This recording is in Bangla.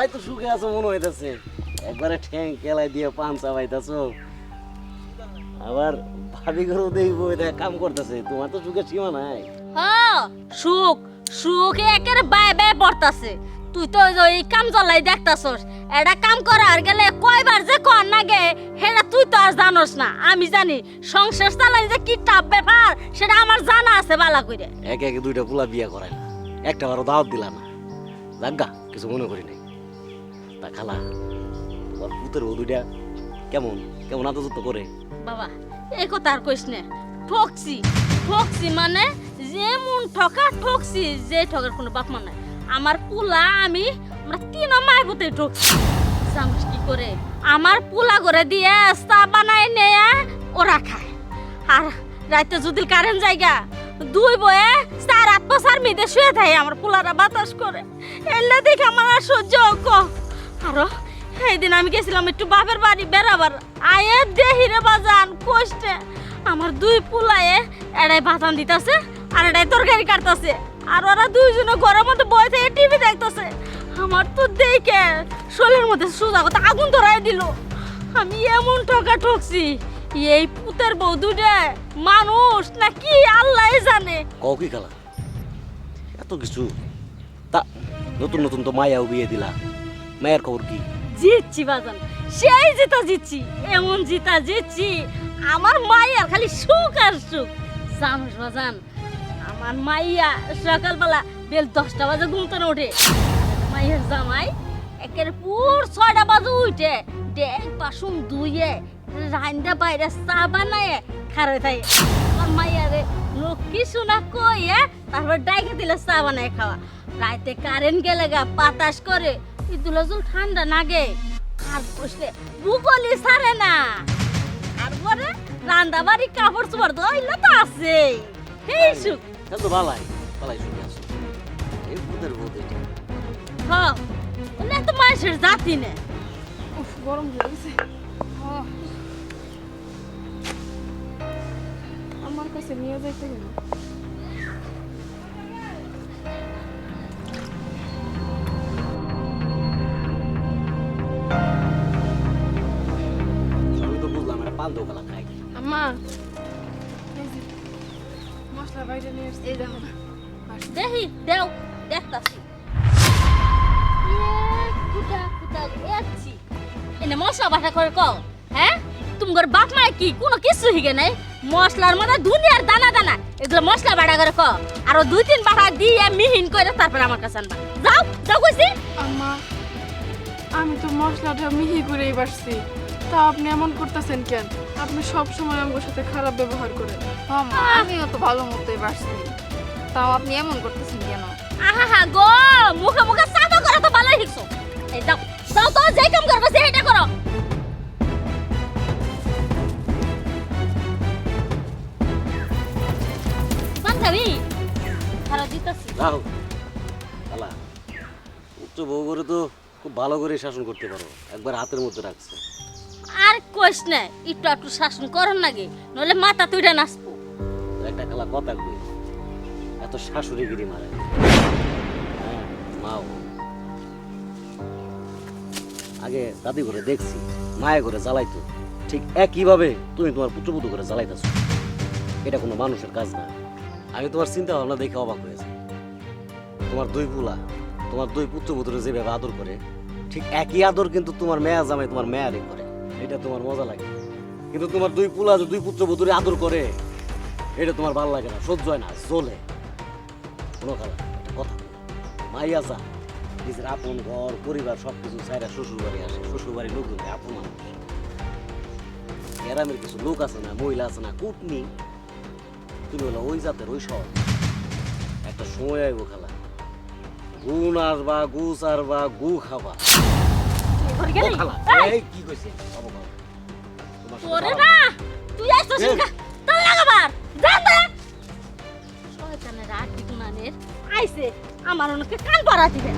ভালাই তো সুখে আছো মনে হইতেছে। একবারে ঠ্যাং কেলাই দিয়ে পান চাবাইতেছো আবার ভাবি ঘরেও দেখব এটা কাম করতেছে। তোমার তো সুখের সীমা নাই। হ্যাঁ সুখ সুখে একের বাই বাই পড়তাছে। তুই তো ওই কাম জ্বলাই দেখতাছস। এটা কাম করার গেলে কয়বার যে কর না গে সেটা তুই তো আর জানোস না। আমি জানি সংসার চালাই যে কি টাপ ব্যাপার সেটা আমার জানা আছে বালা করে একে একে দুইটা পোলা বিয়া করাই না। একটা বারো দাওয়াত দিলা না। জাগা কিছু মনে করি নাই। তা খালা, তোমার পুতের বউ কেমন? কেমন আদর করে? বাবা এই কথা আর কইস না, ঠকছি ঠকছি মানে যেমন ঠকা, ঠকছি, যে ঠকার কোনো বাপ মা নাই। আমার পুলা, আমি, আমরা তিন মায়ের পুতে ঠকছি। জানিস কি করে? আমার পুলা করে দিয়ে চা বানাই নেয়া, ওরা খায়। আর রাতে যদি কারেন্ট জায়গা, দুই বয়ে চার, আট পাশার মেয়েদের শুয়ে থাকে, আমার পুলারা বাতাস করে। এলে দেখে আমার আর সহ্য আরও? সেইদিন আমি গেছিলাম একটু বাপের বাড়ি বেড়াবার। আয়ে দেহিরে বাজান, কষ্টে। আমার দুই পুলায়ে এড়াই বাজান দিতাছে আর এড়াই তরকারি কাটতাছে। আর ওরা দুইজনে ঘরের মধ্যে বয়ে থেকে টিভি দেখতাছে। আমার তো দেখে শরীরের মধ্যে সোজা কথা আগুন ধরাই দিল। আমি এমন ঠকা ঠকছি, এই পুতের বউ দুটে মানুষ না কি আল্লাহ জানে। কও কি খালা? এত কিছু? তা নতুন নতুন তো মায়াও বিয়ে দিলা। মায়ের খবর কি? জিতছি বাজান, সেই জিতা জিতছি, এমন জিতা জিতছি। আমার মাইয়া খালি সুখ আর সুখ। জানোস বাজান, আমার মাইয়া সকালবেলা বেল দশটা বাজে ঘুমতে না ওঠে মাইয়ের জামাই একের পুর ছয়টা বাজে উঠে ডেক বাসন ধুয়ে রান্দা বাইরে চা বানায় খারে তাই আমার মাইয়া রে লক্ষ্মী শোনা কইয়ে তারপর ডাইকে দিলে চা বানায় খাওয়া। রাইতে কারেন্ট গেলে গা বাতাস করে ইদুলা জল ঠান্ডা নাগে। আর বসলে বুকলি সারে না। আর পরে রান্দা বাড়ি কাপড় চোপড় ধইলে তো আছে এই সুখ। তো বালাই বালাই শুনে আসো। এই পুতের বউ দুইটা হ ওলে তো মানুষের জাতি নে। উফ গরম হয়ে গেছে। আমার কাছে নিয়ে যাইতে গেল। বুঝলাম এটা পান আম্মা মশলা বাইরে নিয়ে এসছি এই দেখো দেখি দেও দেখতাছি কুটা কুটা এচ্ছি এনে মশলা বাটা করে কও হ্যাঁ তোমার বাপ মায় কি কোনো কিছু হিগে নাই মশলার মধ্যে দুনিয়ার দানা দানা এগুলো মশলা বাটা করে কও আর দুই তিন বাটা দিয়ে মিহিন করে তারপর আমার কাছে আনবা যাও যাও কইছি আম্মা আমি তো মশলাটা মিহি করেই বাড়ছি তা আপনি এমন করতেছেন কেন? আপনি সব সময় আমার সাথে খারাপ ব্যবহার করেন। হ্যাঁ মা, আমিও তো ভালো মতোই বাসছি। তাও আপনি এমন করতেছেন কেন? আহা হা গো! মুখে মুখে সাদা করে তো ভালোই শিখছো। এই যাও যাও তো যেই কাম করবে সেইটা করো। বান্ধবী ভালো দিতেছি। যাও খালা উচ্চ বউ করে তো খুব ভালো করে শাসন করতে পারো একবার হাতের মধ্যে রাখছে। আর কইস না, একটু একটু শাসন করন নাকি নলে মাথা তুইটা নাচবো। একটা খালা কথা কই, এত শাশুড়ি গিরি মারে। হ্যাঁ মাও। আগে দাদি ঘরে দেখছি মায়ে ঘরে জ্বালাইতো। ঠিক একইভাবে তুমি তোমার পুত্রপুত্র করে জ্বালাইতেছো। এটা কোনো মানুষের কাজ না। আমি তোমার চিন্তা ভাবনা দেখে অবাক হয়েছি তোমার দুই পুলা তোমার দুই পুত্রপুত্র যেভাবে আদর করে, ঠিক একই আদর কিন্তু তোমার মেয়া জামাই তোমার মেয়ারে করে। এটা তোমার মজা লাগে। কিন্তু তোমার দুই পুলা যে দুই পুত্রবধূরে আদর করে, এটা তোমার ভালো লাগে না, সহ্য হয় না, জ্বলে। কোনো কারণ কথা মাইয়া যা, নিজের আপন ঘর, পরিবার সব কিছু চাইরা শ্বশুর বাড়ি আসে শ্বশুর বাড়ির লোকজন আপন মানুষ। গ্রামের কিছু লোক আছে না, মহিলা আছে না, কুটনি। তুমি হলো ওই জাতের, ওই সব একটা সময় আইব খেলা। গুণ আসবা গুছ আরবা গু খাবা। গেলি এই, কি কইছে? বাবা না তুই আইছস লাগাবার শয়তানের দিগুনানের আইছে আমার অনেকে কান পড়া দিবে।